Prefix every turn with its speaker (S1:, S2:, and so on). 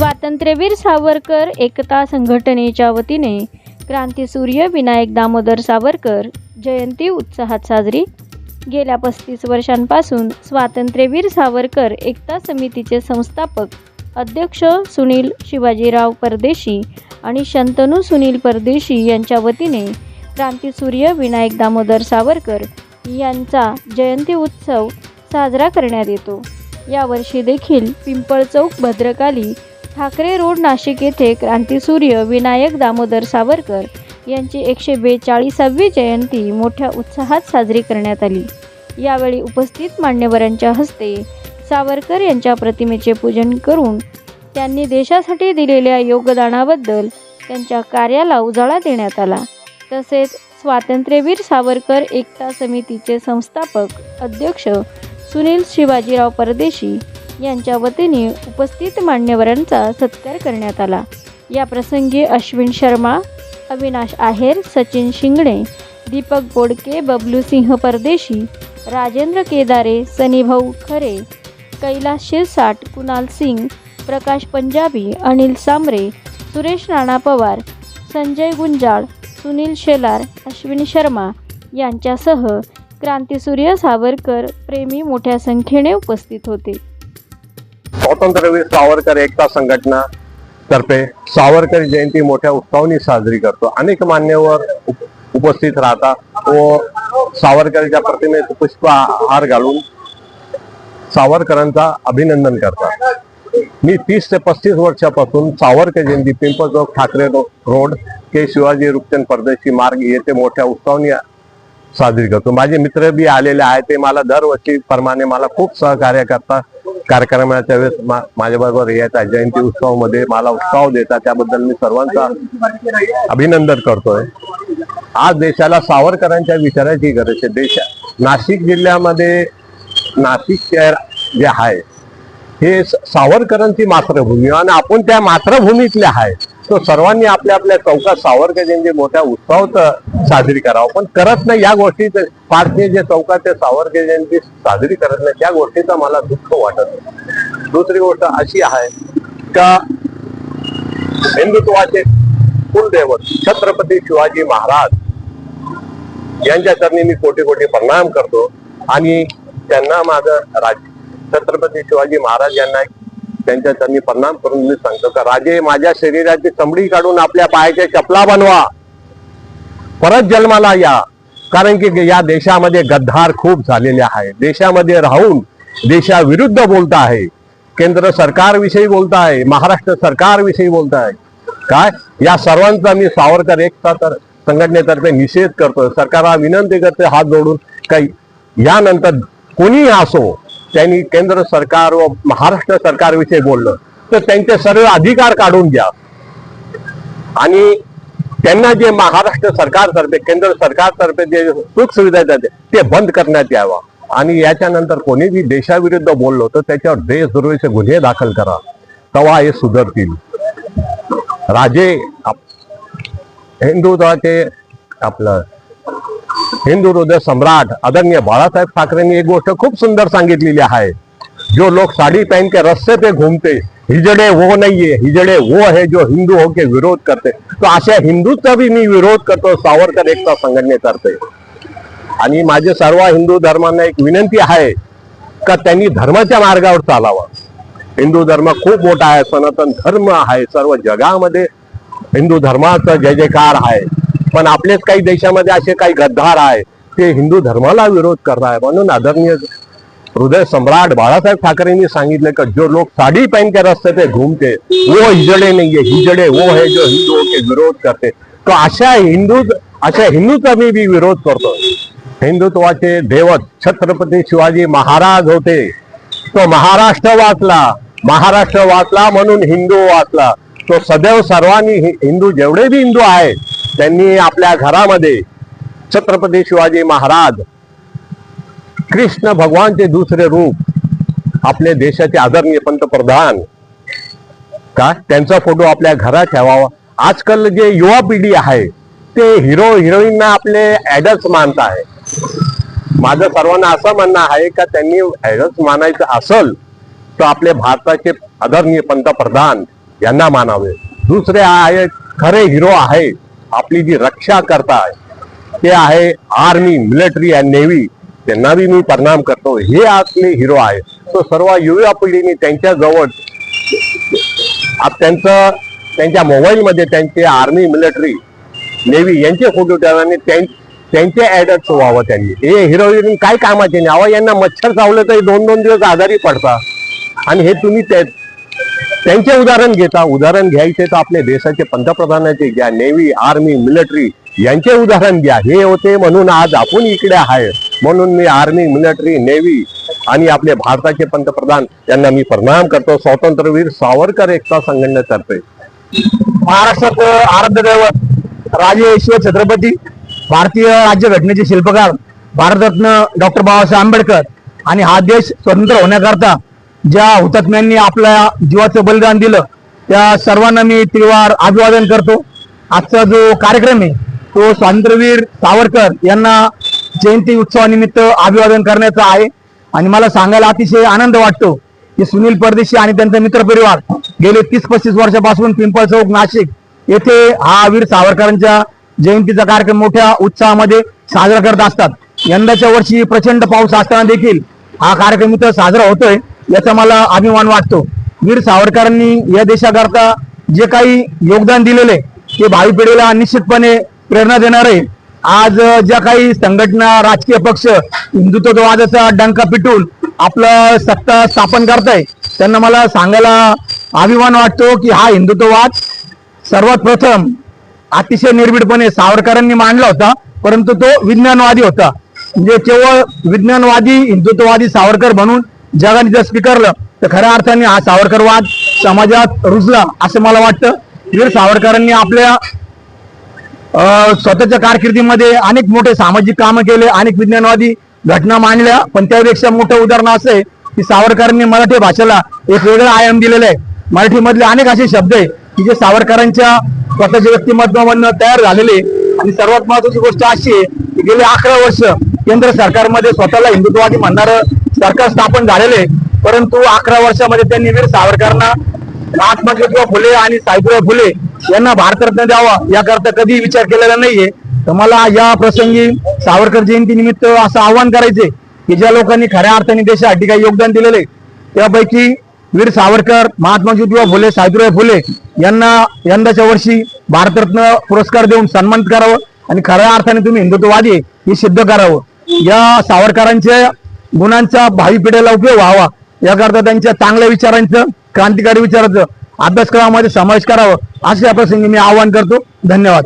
S1: स्वातंत्र्यवीर सावरकर एकता संघटनेच्या वतीने क्रांतीसूर्य विनायक दामोदर सावरकर जयंती उत्साहात साजरी. गेल्या पस्तीस वर्षांपासून स्वातंत्र्यवीर सावरकर एकता समितीचे संस्थापक अध्यक्ष सुनील शिवाजीराव परदेशी आणि शंतनू सुनील परदेशी यांच्या वतीने क्रांतीसूर्य विनायक दामोदर सावरकर यांचा जयंती उत्सव साजरा करण्यात येतो. यावर्षी देखील पिंपळ चौक भद्रकाली ठाकरे रोड नाशिक येथे क्रांतीसूर्य विनायक दामोदर सावरकर यांची एकशे बेचाळीसावी जयंती मोठ्या उत्साहात साजरी करण्यात आली. यावेळी उपस्थित मान्यवरांच्या हस्ते सावरकर यांच्या प्रतिमेचे पूजन करून त्यांनी देशासाठी दिलेल्या योगदानाबद्दल त्यांच्या कार्याला उजाळा देण्यात आला. तसेच स्वातंत्र्यवीर सावरकर एकता समितीचे संस्थापक अध्यक्ष सुनील शिवाजीराव परदेशी यांच्या वतीने उपस्थित मान्यवरांचा सत्कार करण्यात आला. या प्रसंगी अश्विन शर्मा अविनाश आहेर सचिन शिंगणे दीपक बोडके बबलू सिंह परदेशी राजेंद्र केदारे सनीभाऊ खरे कैलास शिरसाट कुणाल सिंग प्रकाश पंजाबी अनिल सांबरे सुरेश राणा पवार संजय गुंजाळ सुनील शेलार अश्विन शर्मा यांच्यासह क्रांतीसूर्य सावरकर प्रेमी मोठ्या संख्येने उपस्थित होते.
S2: स्वातंत्र्यवीर सावरकर एकता संघटना तर्फे सावरकर जयंती मोठ्या उत्साहाने साजरी करतो. अनेक मान्यवर उपस्थित राहतात. व सावरकरच्या प्रतिमेत पुष्पहार घालून सावरकरांचा अभिनंदन करतात. मी तीस ते पस्तीस वर्षापासून सावरकर जयंती पिंपळ चौक ठाकरे रोड के शिवाजी रुपचंद परदेशी मार्ग येथे मोठ्या उत्साहाने साजरी करतो. माझे मित्र बी आलेले आहेत. ते मला दरवर्षी प्रमाणे मला खूप सहकार्य करतात. कार्यक्रमाच्या वेळेस मा- माझ्याबरोबर येतात जयंती उत्सवामध्ये मला उत्साह देतात. त्याबद्दल मी सर्वांचा अभिनंदन करतोय. आज देशाला सावरकरांच्या विचाराची गरज आहे. देश नाशिक जिल्ह्यामध्ये नाशिक शहर जे आहे हे सावरकरांची मातृभूमी आणि आपण त्या मातृभूमीतल्या आहे. तो सर्वांनी आपल्या आपल्या चौकात सावरकर जयंती मोठ्या उत्सवात साजरी करावं. पण करत नाही या गोष्टी पारखे जे चौकात ते सावरकर जयंती साजरी करत नाही त्या गोष्टीचं मला दुःख वाटत दुसरी गोष्ट अशी आहे का हिंदुत्वाचे कुलदैवत छत्रपती शिवाजी महाराज यांच्या चरणी मी कोटी कोटी प्रणाम करतो. आणि त्यांना माझं राज छत्रपती शिवाजी महाराज यांना त्यांच्या त्यांनी परिणाम करून मी सांगतो का राजे माझ्या शरीराची चमडी काढून आपल्या पायाच्या चपला बनवा. परत जन्माला या. कारण की या देशामध्ये गद्दार खूप झालेले आहे. देशामध्ये राहून देशाविरुद्ध बोलत आहे. केंद्र सरकारविषयी बोलत आहे. महाराष्ट्र सरकारविषयी बोलत आहे. काय? या सर्वांचा मी सावरकर एकता तर संघटनेतर्फे निषेध करतो सरकारला विनंती करते हात जोडून. काही. यानंतर कोणीही असो त्यांनी केंद्र सरकार व महाराष्ट्र सरकारविषयी बोललं. तर त्यांचे सर्व अधिकार काढून घ्या. आणि त्यांना जे महाराष्ट्र सरकारतर्फे केंद्र सरकारतर्फे जे सुख सुविधा देतात ते बंद करण्यात यावं. आणि याच्यानंतर कोणीही देशाविरुद्ध बोललो तर त्याच्यावर देशद्रोहीचे गुन्हे दाखल करा. तेव्हा हे सुधारतील. राजे हिंदुत्वाचे आपलं हिंदू हृदय सम्राट आदरणीय बाळासाहेब ठाकरेंनी एक गोष्ट खूप सुंदर सांगितलेली आहे. जो लोग साड़ी पहन के रस्ते पे घूमते हिजड़े वो नहीं है हिजड़े वो है जो हिंदू हो के विरोध करते. तो अशा हिंदूचा बी मी विरोध करतो सावरकर एकता संघटनेतर्फे आणि माझे सर्व हिंदू धर्मांना एक विनंती आहे का त्यांनी धर्माच्या मार्गावर चालावं. हिंदू धर्म खूप मोठा आहे सनातन धर्म आहे सर्व जगामध्ये हिंदू धर्माचा जय जयकार आहे. पण आपलेच काही देशामध्ये असे काही गद्दार आहे ते हिंदू धर्माला विरोध करत आहे म्हणून आदरणीय हृदय सम्राट बाळासाहेब ठाकरेंनी सांगितलं की जो लोग साड़ी पहन के रस्ते पे घूमते वो हिजड़े नाही आहे हिजड़े वो है जो हिंदुओं के विरोध करते. तो अशा हिंदू अशा हिंदूचा मी बी विरोध करतो हिंदुत्वाचे देवत छत्रपती शिवाजी महाराज होते. तो महाराष्ट्र वाचला. महाराष्ट्र वाचला म्हणून हिंदू वाचला. तो सदैव सर्वांनी हिंदू जेवढे बी हिंदू आहेत त्यांनी आपल्या घरामध्ये छत्रपती शिवाजी महाराज कृष्ण भगवानचे दुसरे रूप आपले देशाचे आदरणीय पंतप्रधान का? त्यांचा फोटो आपल्या घरात ठेवावा. आजकाल जे युवा पिढी आहे ते हिरो हिरोईनना आपले ऍडल्स मानत आहे. माझं सर्वांना असं म्हणणं आहे का त्यांनी ऍडल्स मानायचं असल तर आपले भारताचे आदरणीय पंतप्रधान यांना मानावे. दुसरे आहे खरे हिरो आहे आपली जी रक्षा करताय ते आहे आर्मी मिलिटरी अँड नेव्ही त्यांना बी मी परिणाम करतो. हे आपले हिरो आहे तो सर्व युवा पिढीने त्यांच्या जवळ त्यांचं त्यांच्या मोबाईलमध्ये त्यांचे आर्मी मिलिटरी नेव्ही यांचे फोटो ठेवा आणि त्यांचे ऍडच व्हावं त्यांनी. हे हिरोईन काय कामाचे नाही. अहो यांना मच्छर चावलं तरी दोन दोन दिवस आजारी पडतात. आणि हे तुम्ही त्यांचे उदाहरण घेता उदाहरण घ्यायचे तर आपल्या देशाचे पंतप्रधानाचे घ्या नेव्ही आर्मी मिलिटरी यांचे उदाहरण घ्या. हे होते म्हणून आज आपण इकडे आहे. म्हणून मी आर्मी मिलिटरी नेव्ही आणि आपले भारताचे पंतप्रधान यांना मी प्रणाम करतो. स्वातंत्र्यवीर सावरकर एकता संघटनेतर्फे.
S3: महाराष्ट्रात आराध्यदैवत राजे शिव छत्रपती भारतीय राज्यघटनेचे शिल्पकार भारतरत्न डॉक्टर बाबासाहेब आंबेडकर आणि हा देश स्वतंत्र होण्याकरता ज्या हुतात्म्यांनी आपल्या जीवाचं बलिदान दिलं त्या सर्वांना मी त्रिवार अभिवादन करतो. आजचा जो कार्यक्रम आहे तो स्वातंत्र्यवीर सावरकर यांना जयंती उत्सवानिमित्त अभिवादन करण्याचा आहे. आणि मला सांगायला अतिशय आनंद वाटतो की सुनील परदेशी आणि त्यांचा मित्रपरिवार गेले तीस पस्तीस वर्षापासून पिंपळ चौक नाशिक येथे हा वीर सावरकरांच्या जयंतीचा कार्यक्रम मोठ्या उत्साहामध्ये साजरा करत असतात. यंदाच्या वर्षी प्रचंड पाऊस असताना देखील हा कार्यक्रम इथं साजरा होतोय. याचा मला अभिमान वाटतो. वीर सावरकरांनी या देशाकरता जे काही योगदान दिलेले ते भावी पिढीला निश्चितपणे प्रेरणा देणार आहे आज ज्या काही संघटना राजकीय पक्ष हिंदुत्ववादाचा डंका पिटून आपलं सत्ता स्थापन करताय त्यांना मला सांगायला अभिमान वाटतो की हा हिंदुत्ववाद सर्वात प्रथम अतिशय निर्भीडपणे सावरकरांनी मांडला होता परंतु तो विज्ञानवादी होता. म्हणजे केवळ विज्ञानवादी हिंदुत्ववादी सावरकर म्हणून जगाने जर स्वीकारलं तर खऱ्या अर्थाने हा सावरकरवाद समाजात रुजला असं मला वाटतं. वीर सावरकरांनी आपल्या स्वतःच्या कारकिर्दीमध्ये अनेक मोठे सामाजिक कामं केले अनेक विज्ञानवादी घटना मांडल्या पण त्यापेक्षा मोठं उदाहरण असं आहे की सावरकरांनी मराठी भाषेला एक वेगळा आयाम दिलेला आहे. मराठीमधले अनेक असे शब्द आहे की जे सावरकरांच्या स्वतःच्या व्यक्तिमत्वामधनं तयार झालेले आणि सर्वात महत्वाची गोष्ट अशी आहे की गेले अकरा वर्ष केंद्र सरकारमध्ये स्वतःला हिंदुत्ववादी म्हणणारं सरकार स्थापन झालेले परंतु अकरा वर्षामध्ये त्यांनी वीर सावरकरांना महात्मा ज्योतिबा फुले आणि सावित्रीबाई फुले यांना भारतरत्न द्यावा याकरता कधी विचार केलेला नाहीये. तर मला या प्रसंगी सावरकर जयंती निमित्त असं आवाहन करायचे की ज्या लोकांनी खऱ्या अर्थाने देशासाठी काही योगदान दिलेले त्यापैकी वीर सावरकर महात्मा ज्योतिबा फुले सावित्रीबाई फुले यांना यंदाच्या वर्षी भारतरत्न पुरस्कार देऊन सन्मानित करावं आणि खऱ्या अर्थाने तुम्ही हिंदुत्ववादी हे सिद्ध करावं. या सावरकरांच्या गुणांचा भावी पिढीला उपयोग व्हावा. याकरता त्यांच्या चांगल्या विचारांचं क्रांतिकारी विचाराचं अभ्यासक्रमामध्ये समावेश करावं. अशा प्रसंगी मी आवाहन करतो. धन्यवाद.